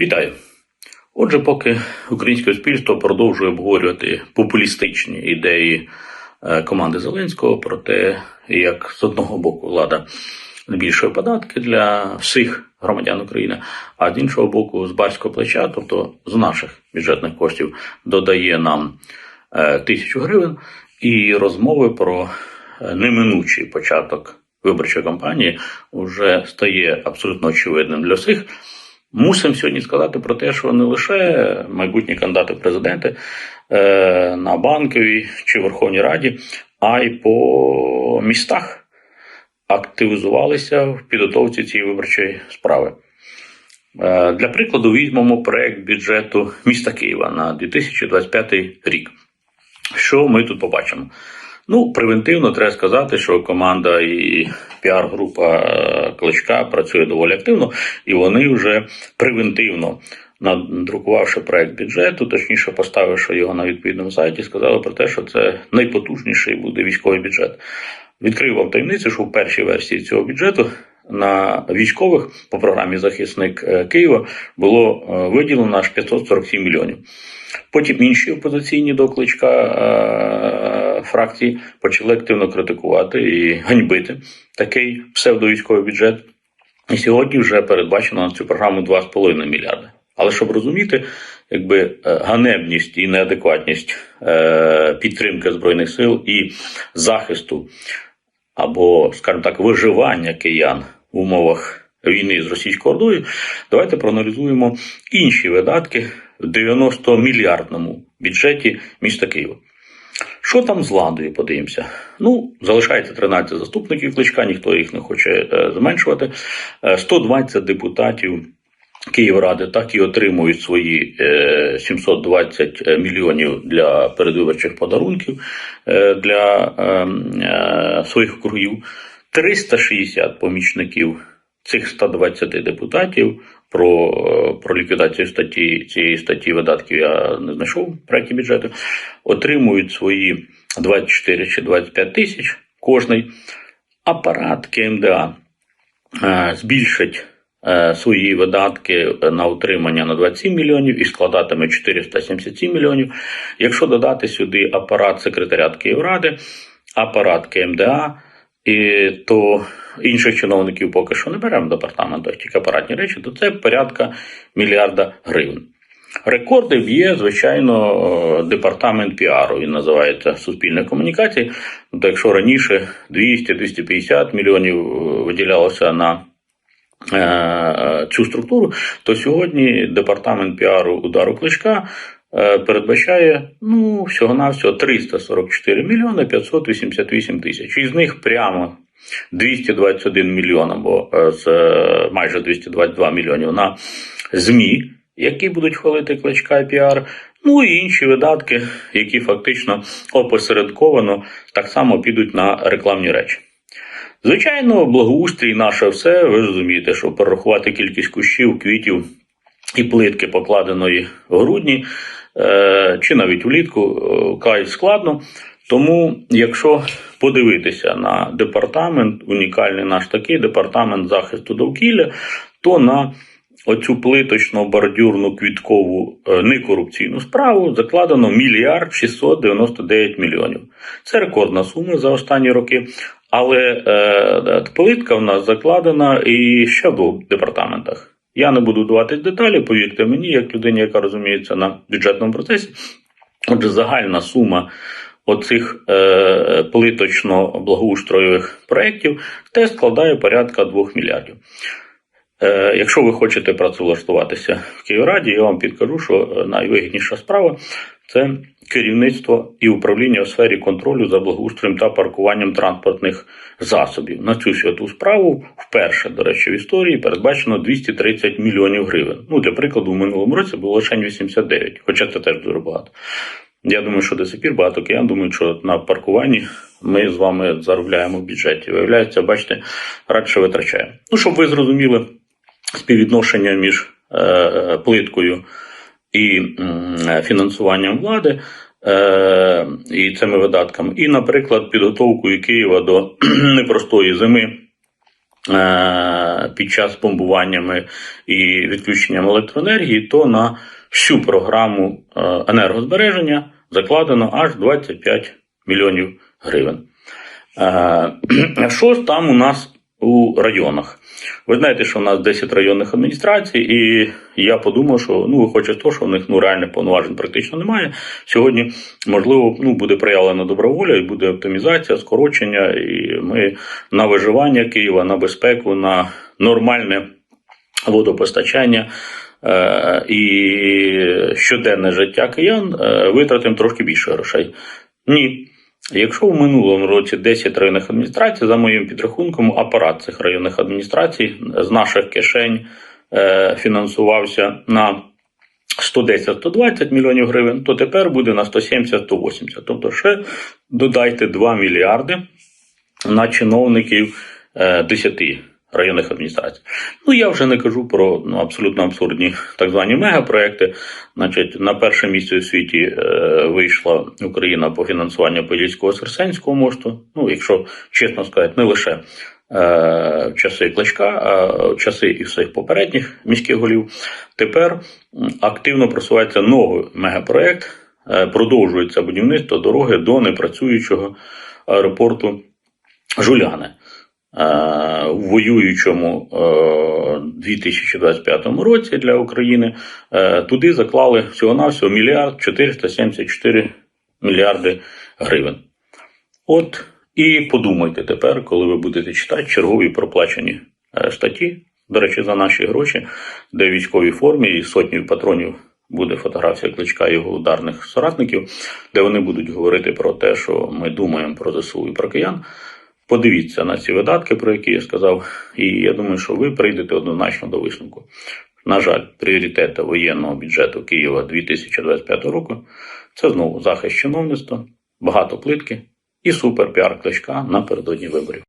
Вітаю. Отже, поки українське суспільство продовжує обговорювати популістичні ідеї е, команди Зеленського про те, як з одного боку влада збільшує податки для всіх громадян України, а з іншого боку, з барського плеча, тобто з наших бюджетних коштів, додає нам е, тисячу гривень, і розмови про е, неминучий початок виборчої кампанії вже стає абсолютно очевидним для всіх. Мусимо сьогодні сказати про те, що не лише майбутні кандидати в президенти е, на банковій чи Верховній Раді, а й по містах активізувалися в підготовці цієї виборчої справи. Е, для прикладу, візьмемо проект бюджету міста Києва на 2025 рік. Що ми тут побачимо? Ну, превентивно треба сказати, що команда і піар-група е, Кличка працює доволі активно, і вони вже превентивно, надрукувавши проект бюджету, точніше поставивши його на відповідному сайті, сказали про те, що це найпотужніший буде військовий бюджет. Відкрию вам таємницю, що в першій версії цього бюджету на військових по програмі Захисник е, Києва було е, виділено аж 547 мільйонів. Потім інші опозиційні до фракції почали активно критикувати і ганьбити такий псевдовійськовий бюджет. І сьогодні вже передбачено на цю програму 2,5 мільярди. Але щоб розуміти, якби е, ганебність і неадекватність е, підтримки збройних сил і захисту або, скажімо так, виживання киян в умовах війни з російською ордою, давайте проаналізуємо інші видатки в 90 мільярдному бюджеті міста Києва. Що там з владою, подивимося? Ну, залишається 13 заступників кличка, ніхто їх не хоче е, зменшувати. Е, 120 депутатів Київради так і отримують свої е, 720 мільйонів для передвиборчих подарунків е, для е, е, своїх округів. 360 помічників цих 120 депутатів. Про, е, про ліквідацію статті цієї статті видатків я не знайшов в проєкті бюджету. Отримують свої 24 чи 25 тисяч кожний. Апарат КМДА е, збільшить е, свої видатки на утримання на 27 мільйонів і складатиме 477 мільйонів. Якщо додати сюди апарат секретаріат Київради, апарат КМДА, і то інших чиновників поки що не беремо в департаменту, тільки апаратні речі, то це порядка мільярда гривень. Рекорди б'є, звичайно, департамент піару. Він називається Суспільна комунікації. То якщо раніше 200-250 мільйонів виділялося на е, цю структуру, то сьогодні департамент піару удару кличка е, передбачає ну, всього-навсього 344 мільйони 588 тисяч. Із них прямо 221 мільйон або е, з е, майже 222 мільйонів на ЗМІ, які будуть хвалити кличка і піар. Ну і інші видатки, які фактично опосередковано так само підуть на рекламні речі. Звичайно, благоустрій наше все. Ви розумієте, що порахувати кількість кущів, квітів і плитки, покладеної в грудні е, чи навіть влітку, е, край складно. Тому, якщо подивитися на департамент, унікальний наш такий департамент захисту довкілля, то на оцю плиточно бордюрну квіткову е, некорупційну справу закладено мільярд 699 мільйонів. Це рекордна сума за останні роки. Але е, плитка в нас закладена і ще в двох департаментах. Я не буду давати деталі, повірте мені, як людині, яка розуміється на бюджетному процесі. Отже, загальна сума оцих е, плиточно-благоустроєвих проєктів теж складає порядка 2 мільярдів. Е, якщо ви хочете працевлаштуватися в Київраді, я вам підкажу, що найвигідніша справа це керівництво і управління у сфері контролю за благоустроєм та паркуванням транспортних засобів. На цю святу справу вперше, до речі, в історії передбачено 230 мільйонів гривень. Ну, для прикладу, в минулому році було лише 89, хоча це теж дуже багато. Я думаю, що до сих пір багато киян думають, що на паркуванні ми з вами заробляємо в бюджеті. Виявляється, бачите, радше витрачаємо. Ну, щоб ви зрозуміли співвідношення між е, плиткою і фінансуванням влади. Е, і цими видатками, і, наприклад, підготовкою Києва до непростої зими, е, е, під час бомбуваннями і відключенням електроенергії, то на всю програму е, енергозбереження закладено аж 25 мільйонів гривень. Е, Що там у нас у районах? Ви знаєте, що у нас 10 районних адміністрацій, і я подумав, що ну, виходячи з того, що в них ну, реальних повноважень практично немає. Сьогодні, можливо, ну, буде проявлена добра воля і буде оптимізація, скорочення, і ми на виживання Києва, на безпеку, на нормальне водопостачання. е, І щоденне життя киян е, витратимо трошки більше грошей. Ні. Якщо в минулому році 10 районних адміністрацій, за моїм підрахунком, апарат цих районних адміністрацій з наших кишень е, фінансувався на 110-120 мільйонів гривень, то тепер буде на 170-180. Тобто ще додайте 2 мільярди на чиновників е, 10 районних адміністрацій. Ну я вже не кажу про ну, абсолютно абсурдні так звані мегапроекти. Значить, на перше місце у світі е, вийшла Україна по фінансуванню Подільського Серсенського мосту. Ну, якщо чесно сказати, не лише. е, часи Кличка, а часи і всіх попередніх міських голів. Тепер активно просувається новий мегапроект. Е, Продовжується будівництво дороги до непрацюючого аеропорту Жуляни. Е, в воюючому е, 2025 році для України е, туди заклали всього-навсього мільярд 474 мільярди гривень. От і подумайте тепер, коли ви будете читати чергові проплачені е, статті, до речі, за наші гроші, де в військовій формі і сотнею патронів буде фотографія кличка його ударних соратників, де вони будуть говорити про те, що ми думаємо про ЗСУ і про киян. Подивіться на ці видатки, про які я сказав, і я думаю, що ви прийдете однозначно до висновку. На жаль, пріоритети воєнного бюджету Києва 2025 року це знову захист чиновництва, багато плитки і супер піар кличка напередодні виборів.